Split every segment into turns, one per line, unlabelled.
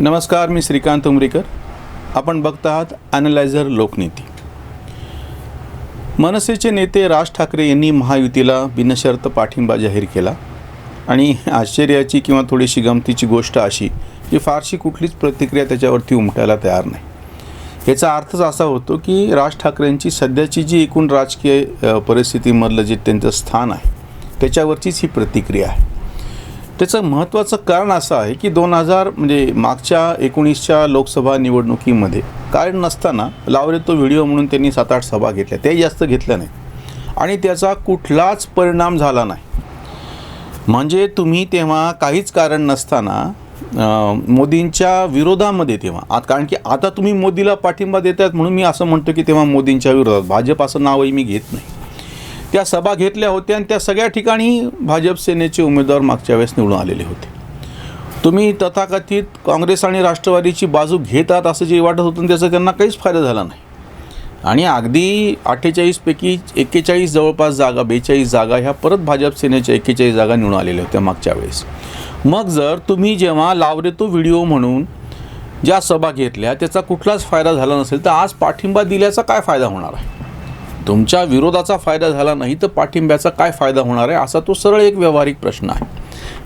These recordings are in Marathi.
नमस्कार मी श्रीकांत उमरीकर. आपण बघत आहात ॲनलायझर लोकनीती. मनसेचे नेते राज ठाकरे यांनी महायुतीला बिनशर्त पाठिंबा जाहीर केला. आणि आश्चर्याची किंवा थोडीशी गमतीची गोष्ट अशी की फारशी कुठलीच प्रतिक्रिया त्याच्यावरती उमटायला तयार नाही. याचा अर्थच असा होतो की राज ठाकरेंची सध्याची जी एकूण राजकीय परिस्थितीमधलं जे त्यांचं स्थान आहे त्याच्यावरचीच ही प्रतिक्रिया आहे. त्याचं महत्त्वाचं कारण असं आहे की दोन हजार म्हणजे मागच्या एकोणीसच्या लोकसभा निवडणुकीमध्ये कारण नसताना लावले तो व्हिडिओ म्हणून त्यांनी सात आठ सभा घेतल्या. त्याही जास्त घेतल्या नाही. आणि त्याचा कुठलाच परिणाम झाला नाही. म्हणजे तुम्ही तेव्हा काहीच कारण नसताना मोदींच्या विरोधामध्ये तेव्हा आत कारण की आता तुम्ही मोदीला पाठिंबा देत आहेत म्हणून मी असं म्हणतो की तेव्हा मोदींच्या विरोधात. भाजप असं नावही मी घेत नाही. त्या सभा घेतल्या होत्या आणि त्या सगळ्या ठिकाणी भाजप सेनेचे उमेदवार मागच्या वेळेस निवडून आलेले होते. तुम्ही तथाकथित काँग्रेस आणि राष्ट्रवादीची बाजू घेतात असं जे वाटत होतं त्याचा त्यांना काहीच फायदा झाला नाही. आणि अगदी अठ्ठेचाळीसपैकी एक्केचाळीस जवळपास जागा बेचाळीस जागा ह्या परत भाजप सेनेच्या एक्केचाळीस जागा निवडून आलेल्या होत्या मागच्या वेळेस. मग जर तुम्ही जेव्हा लावरे तो व्हिडिओ म्हणून ज्या सभा घेतल्या त्याचा कुठलाच फायदा झाला नसेल तर आज पाठिंबा दिल्याचा काय फायदा होणार आहे? तुमच्या विरोधाचा फायदा झाला नाही तर पाठिंब्याचा काय फायदा होणार आहे असा तो सरळ एक व्यावहारिक प्रश्न आहे.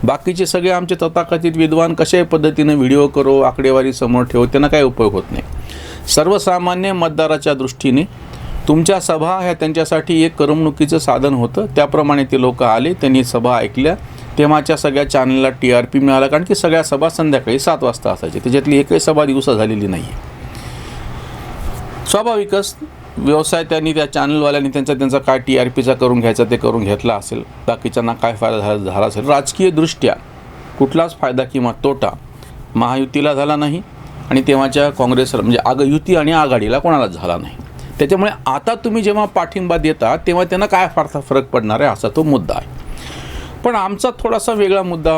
बाकीचे सगळे आमचे तथाकथित विद्वान कशाही पद्धतीनं व्हिडिओ करो आकडेवारी समोर ठेवो त्यांना काही उपयोग होत नाही. सर्वसामान्य मतदाराच्या दृष्टीने तुमच्या सभा ह्या त्यांच्यासाठी एक करमणुकीचं साधन होतं. त्याप्रमाणे ते लोक आले त्यांनी सभा ऐकल्या. तेव्हाच्या सगळ्या चॅनलला टी आर पी मिळाला कारण की सगळ्या सभा संध्याकाळी सात वाजता असायची त्याच्यातली एकही सभा दिवसा झालेली नाही आहे स्वाभाविकच व्यवसाय त्यांनी त्या चॅनलवाल्यांनी त्यांचा त्यांचा काय टी आर पीचा करून घ्यायचा ते करून घेतला असेल. बाकीच्यांना काय फायदा झाला झाला असेल? राजकीयदृष्ट्या कुठलाच फायदा किंवा तोटा महायुतीला झाला नाही आणि तेव्हाच्या काँग्रेस म्हणजे आग युती आणि आघाडीला कोणालाच झाला नाही. त्याच्यामुळे आता तुम्ही जेव्हा पाठिंबा देता तेव्हा त्यांना काय फार फरक पडणार आहे असा तो मुद्दा आहे. पण आमचा थोडासा वेगळा मुद्दा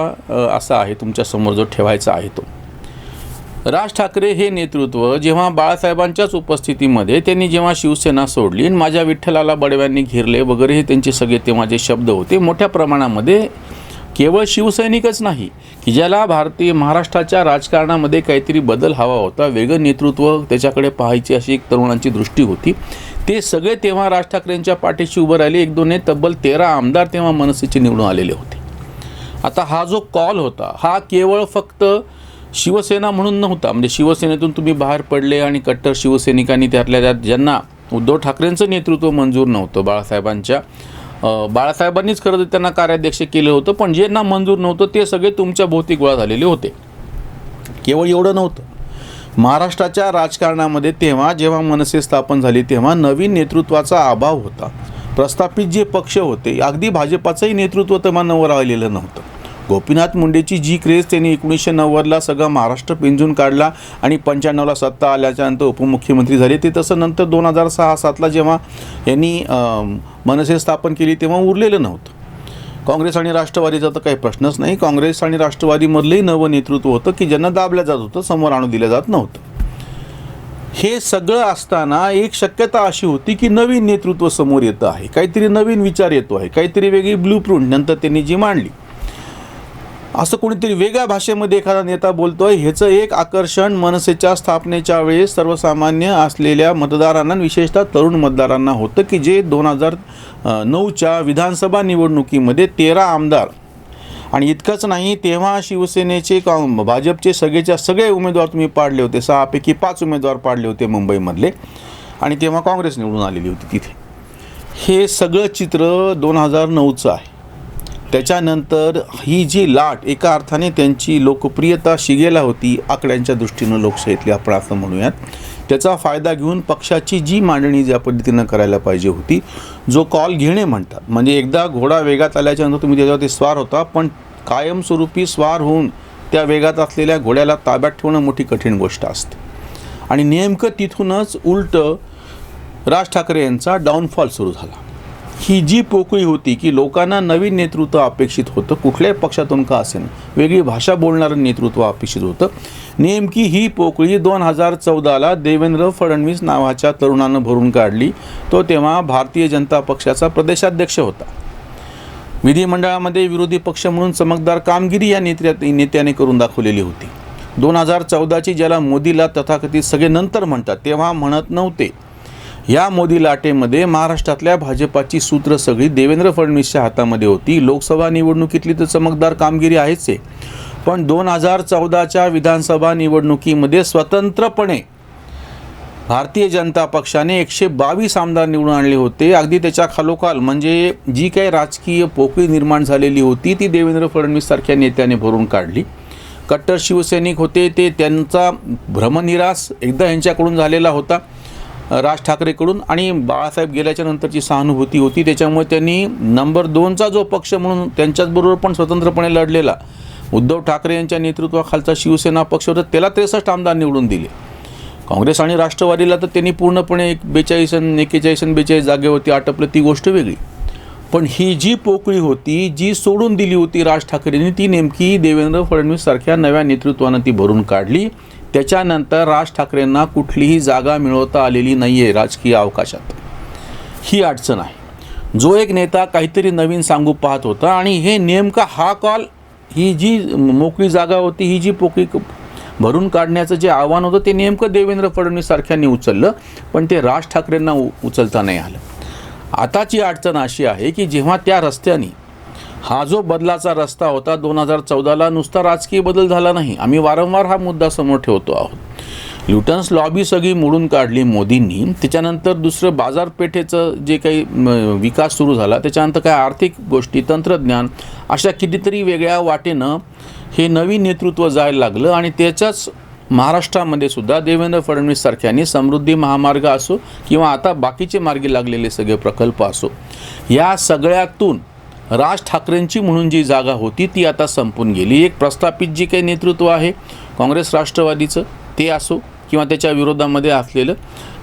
असा आहे तुमच्यासमोर जो ठेवायचा आहे तो. राज ठाकरे हे नेतृत्व जेव्हा बाळासाहेबांच्याच उपस्थितीमध्ये त्यांनी जेव्हा शिवसेना सोडली आणि माझ्या विठ्ठलाला बडव्यांनी घेरले वगैरे हे त्यांचे सगळे तेव्हा जे शब्द होते मोठ्या प्रमाणामध्ये केवळ शिवसैनिकच नाही की ज्याला भारतीय महाराष्ट्राच्या राजकारणामध्ये काहीतरी बदल हवा होता वेगळं नेतृत्व त्याच्याकडे पाहायची अशी एक तरुणांची दृष्टी होती. ते सगळे तेव्हा राज ठाकरेंच्या पाठीशी उभं राहिले एक दोन तब्बल तेरा आमदार तेव्हा मनसेचे निवडून आलेले होते. आता हा जो कॉल होता हा केवळ फक्त शिवसेना म्हणून नव्हता. म्हणजे शिवसेनेतून तुम्ही बाहेर पडले आणि कट्टर शिवसैनिकांनी त्यातल्या त्यात ज्यांना उद्धव ठाकरेंचं नेतृत्व मंजूर नव्हतं बाळासाहेबांच्या. बाळासाहेबांनीच खरं तर त्यांना कार्याध्यक्ष केलं होतं पण ज्यांना मंजूर नव्हतं ते सगळे तुमच्या भोवती गोळा झालेले होते. केवळ एवढं नव्हतं. महाराष्ट्राच्या राजकारणामध्ये तेव्हा जेव्हा मनसे स्थापन झाली तेव्हा नवीन नेतृत्वाचा अभाव होता. प्रस्थापित जे पक्ष होते अगदी भाजपाचंही नेतृत्व तेव्हा नवं राहिलेलं नव्हतं. गोपीनाथ मुंडेची जी क्रेज त्यांनी एकोणीसशे नव्वदला सगळं महाराष्ट्र पिंजून काढला आणि पंच्याण्णवला सत्ता आल्याच्यानंतर उपमुख्यमंत्री झाले. ते तसं नंतर दोन हजार सहा सातला जेव्हा यांनी मनसे स्थापन केली तेव्हा उरलेलं नव्हतं. काँग्रेस आणि राष्ट्रवादीचा तर काही प्रश्नच नाही. काँग्रेस आणि राष्ट्रवादीमधलंही नवं नेतृत्व होतं की ज्यांना दाबलं जात होतं समोर आणून दिलं जात नव्हतं. हे सगळं असताना एक शक्यता अशी होती की नवीन नेतृत्व समोर येतं आहे. काहीतरी नवीन विचार येतो आहे. काहीतरी वेगळी ब्लू प्रिंट नंतर त्यांनी जी मांडली. असं कोणीतरी वेगळ्या भाषेमध्ये एखादा नेता बोलतोय ह्याचं एक आकर्षण मनसेच्या स्थापनेच्या वेळेस सर्वसामान्य असलेल्या मतदारांना विशेषतः तरुण मतदारांना होतं की जे दोन हजार नऊच्या विधानसभा निवडणुकीमध्ये तेरा आमदार. आणि इतकंच नाही तेव्हा शिवसेनेचे का भाजपचे सगळेच्या सगळे उमेदवार तुम्ही पाडले होते सहापैकी पाच उमेदवार पाडले होते मुंबईमधले. आणि तेव्हा काँग्रेस निवडून आलेली होती तिथे. हे सगळं चित्र दोन हजार नऊचं आहे. त्याच्यानंतर ही जी लाट एका अर्थाने त्यांची लोकप्रियता शिगेला होती आकड्यांच्या दृष्टीनं लोकशाहीतली आपण असं म्हणूयात. त्याचा फायदा घेऊन पक्षाची जी मांडणी ज्या पद्धतीनं करायला पाहिजे होती जो कॉल घेणे म्हणतात. म्हणजे एकदा घोडा वेगात आल्याच्यानंतर तुम्ही त्याच्यावरती स्वार होता पण कायमस्वरूपी स्वार होऊन त्या वेगात असलेल्या घोड्याला ताब्यात ठेवणं मोठी कठीण गोष्ट असते. आणि नेमकं तिथूनच उलट राज ठाकरे यांचा डाऊनफॉल सुरू झाला. ही जी पोकळी होती की लोकांना नवीन नेतृत्व अपेक्षित होतं कुठल्याही पक्षातून का असेल वेगळी भाषा बोलणारं नेतृत्व अपेक्षित होतं. नेमकी ही पोकळी दोन हजार चौदाला देवेंद्र फडणवीस नावाच्या तरुणानं भरून काढली. तो तेव्हा भारतीय जनता पक्षाचा प्रदेशाध्यक्ष होता. विधिमंडळामध्ये विरोधी पक्ष म्हणून चमकदार कामगिरी या नेत्या नेत्याने करून दाखवलेली होती. दोन हजार चौदाची ज्याला मोदीला तथाकथित सगळे नंतर म्हणतात तेव्हा म्हणत नव्हते. या मोदी लाटेमध्ये महाराष्ट्रातल्या भाजपाची सूत्र सगळी देवेंद्र फडणवीसच्या हातामध्ये होती. लोकसभा निवडणुकीतली तर चमकदार कामगिरी आहेच आहे पण दोन हजार चौदाच्या विधानसभा निवडणुकीमध्ये स्वतंत्रपणे भारतीय जनता पक्षाने एकशे बावीस आमदार निवडून आणले होते. अगदी त्याच्या खालोखाल म्हणजे जी काही राजकीय पोकळी निर्माण झालेली होती ती देवेंद्र फडणवीस सारख्या नेत्याने भरून काढली. कट्टर शिवसैनिक होते ते त्यांचा भ्रमनिरास एकदा यांच्याकडून झालेला होता. राज ठाकरेकडून आणि बाळासाहेब गेल्याच्या नंतरची सहानुभूती होती. त्याच्यामुळे त्यांनी नंबर दोनचा जो पक्ष म्हणून त्यांच्याचबरोबर पण स्वतंत्रपणे लढलेला उद्धव ठाकरे यांच्या नेतृत्वाखालचा शिवसेना पक्ष होता त्याला त्रेसष्ट आमदार निवडून दिले. काँग्रेस आणि राष्ट्रवादीला तर त्यांनी पूर्णपणे एक बेचाळीस आणि एकेचाळीस आणि बेचाळीस जागेवरती आटपलं ती गोष्ट वेगळी. पण ही जी पोकळी होती जी सोडून दिली होती राज ठाकरेंनी ती नेमकी देवेंद्र फडणवीस सारख्या नव्या नेतृत्वानं ती भरून काढली. त्याच्यानंतर राज ठाकरेंना कुठलीही जागा मिळवता आलेली नाही आहे राजकीय अवकाशात. ही अडचण आहे. जो एक नेता काहीतरी नवीन सांगू पाहत होता आणि हे नेमका हा कॉल ही जी मोकळी जागा होती ही जी पोकळी भरून काढण्याचं जे आव्हान होतं ते नेमकं देवेंद्र फडणवीसारख्यांनी उचललं पण ते राज ठाकरेंना उ- उचलता नाही आलं. आताची अडचण अशी आहे की जेव्हा त्या रस्त्याने हा जो बदलाचा रस्ता होता दोन हजार चौदाला नुसता राजकीय बदल झाला नाही. आम्ही वारंवार हा मुद्दा समोर ठेवतो आहोत. ल्युटन्स लॉबी सगळी मोडून काढली मोदींनी. त्याच्यानंतर दुसरं बाजारपेठेचं जे काही म, विकास सुरू झाला त्याच्यानंतर काय आर्थिक गोष्टी तंत्रज्ञान अशा कितीतरी वेगळ्या वाटेनं हे नवीन नेतृत्व जायला लागलं आणि त्याच्याच महाराष्ट्रामध्ये सुद्धा देवेंद्र फडणवीस सारख्यांनी समृद्धी महामार्ग असो किंवा आता बाकीचे मार्गी लागलेले सगळे प्रकल्प असो या सगळ्यातून राज ठाकरेंची म्हणून जी जागा होती ती आता संपून गेली. एक प्रस्थापित जी काही नेतृत्व आहे काँग्रेस राष्ट्रवादीचं ते असो किंवा त्याच्या विरोधामध्ये असलेलं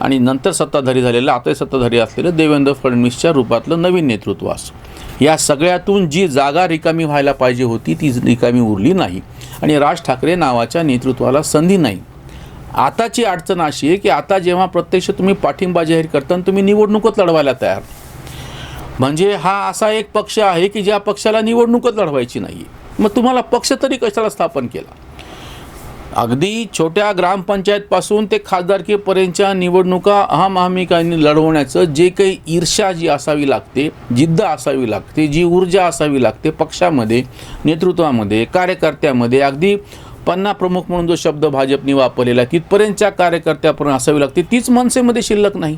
आणि नंतर सत्ताधारी झालेलं आता सत्ताधारी असलेलं देवेंद्र फडणवीसच्या रूपातलं नवीन नेतृत्व असो. या सगळ्यातून जी जागा रिकामी व्हायला पाहिजे होती ती रिकामी उरली नाही आणि राज ठाकरे नावाच्या नेतृत्वाला संधी नाही. आताची अडचण अशी आहे की आता जेव्हा प्रत्यक्ष तुम्ही पाठिंबा जाहीर करता तुम्ही निवडणूकच लढवायला तयार म्हणजे हा असा एक पक्ष आहे की ज्या पक्षाला निवडणूकच लढवायची नाही मग तुम्हाला पक्ष तरी कशाला स्थापन केला? अगदी छोट्या ग्रामपंचायतपासून ते खासदारकीपर्यंतच्या निवडणुका अहमहमिकांनी लढवण्याचं जे काही ईर्ष्या जी असावी लागते जिद्द असावी लागते जी ऊर्जा असावी लागते पक्षामध्ये नेतृत्वामध्ये कार्यकर्त्यामध्ये अगदी पन्ना प्रमुख म्हणून जो शब्द भाजपने वापरलेला तिथपर्यंतच्या कार्यकर्त्यापर्यंत असावी लागते तीच मनसेमध्ये शिल्लक नाही.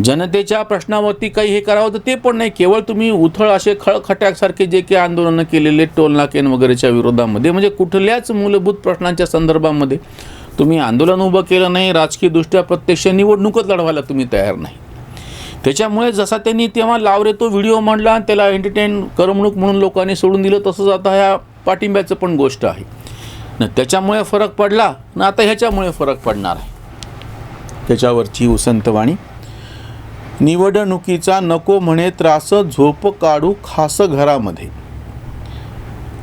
जनतेच्या प्रश्नावरती काही हे करावं तर ते पण नाही. केवळ तुम्ही उथळ असे खळखट्यासारखे जे काही आंदोलनं केलेले टोलनाकेन वगैरेच्या विरोधामध्ये म्हणजे कुठल्याच मूलभूत प्रश्नांच्या संदर्भामध्ये तुम्ही आंदोलन उभं केलं नाही राजकीयदृष्ट्या प्रत्यक्ष निवडणूकच लढवायला तुम्ही तयार नाही. त्याच्यामुळे जसा त्यांनी तेव्हा लावरे तो व्हिडिओ म्हणला आणि त्याला एंटरटेन करमणूक म्हणून लोकांनी सोडून दिलं तसंच आता ह्या पाठिंब्याचं पण गोष्ट आहे. न त्याच्यामुळे फरक पडला ना आता ह्याच्यामुळे फरक पडणार आहे. त्याच्यावरची उसंतवाणी निवडणुकीचा नको म्हणे त्रास झोप काढू खास घरामध्ये.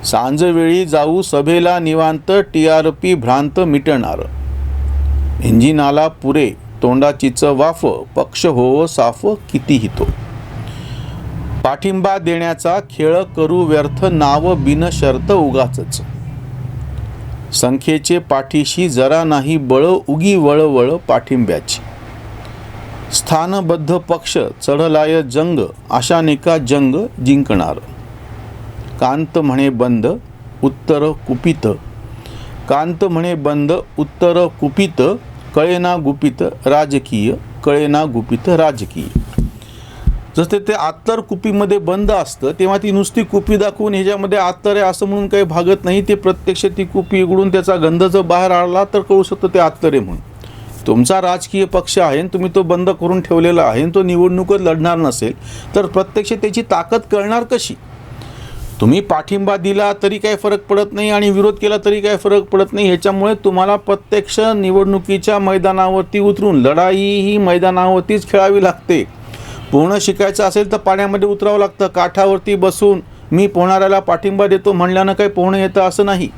सांजवेळी जाऊ सभेला निवांत टी आर पी भ्रांत मिटणार. इंजिनाला पुरे तोंडाचीच वाफ पक्ष होव साफ कितीही तो. पाठिंबा देण्याचा खेळ करू व्यर्थ नाव बिनशर्त उगाच संख्येचे पाठीशी जरा नाही बळ उगी वळवळ पाठिंब्याची. स्थानबद्ध पक्ष चढलाय जंग अशाने का जंग जिंकणार. कांत म्हणे बंद उत्तर कुपित. कांत म्हणे बंद उत्तर कुपित कळेना गुपित राजकीय कळेना गुपित राजकीय. जसं ते आत्तर कुपीमध्ये बंद असतं तेव्हा ती नुसती कुपी दाखवून ह्याच्यामध्ये आत्तर आहे असं म्हणून काही भागत नाही ते प्रत्यक्ष ती कुपी उघडून त्याचा गंध जर बाहेर आला तर कळू शकतं ते आत्तर आहे म्हणून. तुमचा राजकीय पक्ष आहे आणि तुम्ही तो बंद करून ठेवलेला आहे आणि तो निवडणुकीत लढणार नसेल तर प्रत्यक्ष त्याची ताकद कळणार कशी? तुम्ही पाठिंबा दिला तरी काही फरक पडत नाही आणि विरोध केला तरी काही फरक पडत नाही. ह्याच्यामुळे तुम्हाला प्रत्यक्ष निवडणुकीच्या मैदानावरती उतरून लढाई ही मैदानावरतीच खेळावी लागते. पोहणं शिकायचं असेल तर पाण्यामध्ये उतरावं लागतं. काठावरती बसून मी पोहणाऱ्याला पाठिंबा देतो म्हणल्यानं काही पोहणं येतं असं नाही.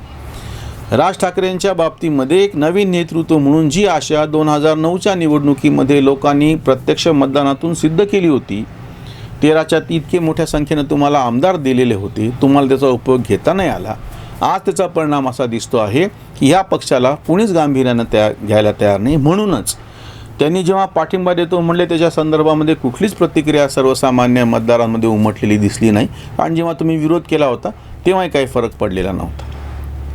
राज ठाकरेंच्या बाबतीमध्ये एक नवीन नेतृत्व म्हणून जी आशा दोन हजार नऊच्या निवडणुकीमध्ये लोकांनी प्रत्यक्ष मतदानातून सिद्ध केली होती तेराच्या इतके मोठ्या संख्येनं तुम्हाला आमदार दिलेले होते तुम्हाला त्याचा उपयोग घेता नाही आला. आज त्याचा परिणाम असा दिसतो आहे की ह्या पक्षाला कुणीच गांभीर्यानं त्या घ्यायला तयार नाही. म्हणूनच त्यांनी जेव्हा पाठिंबा देतो म्हणले त्याच्या संदर्भामध्ये कुठलीच प्रतिक्रिया सर्वसामान्य मतदारांमध्ये उमटलेली दिसली नाही. आणि जेव्हा तुम्ही विरोध केला होता तेव्हाही काही फरक पडलेला नव्हता.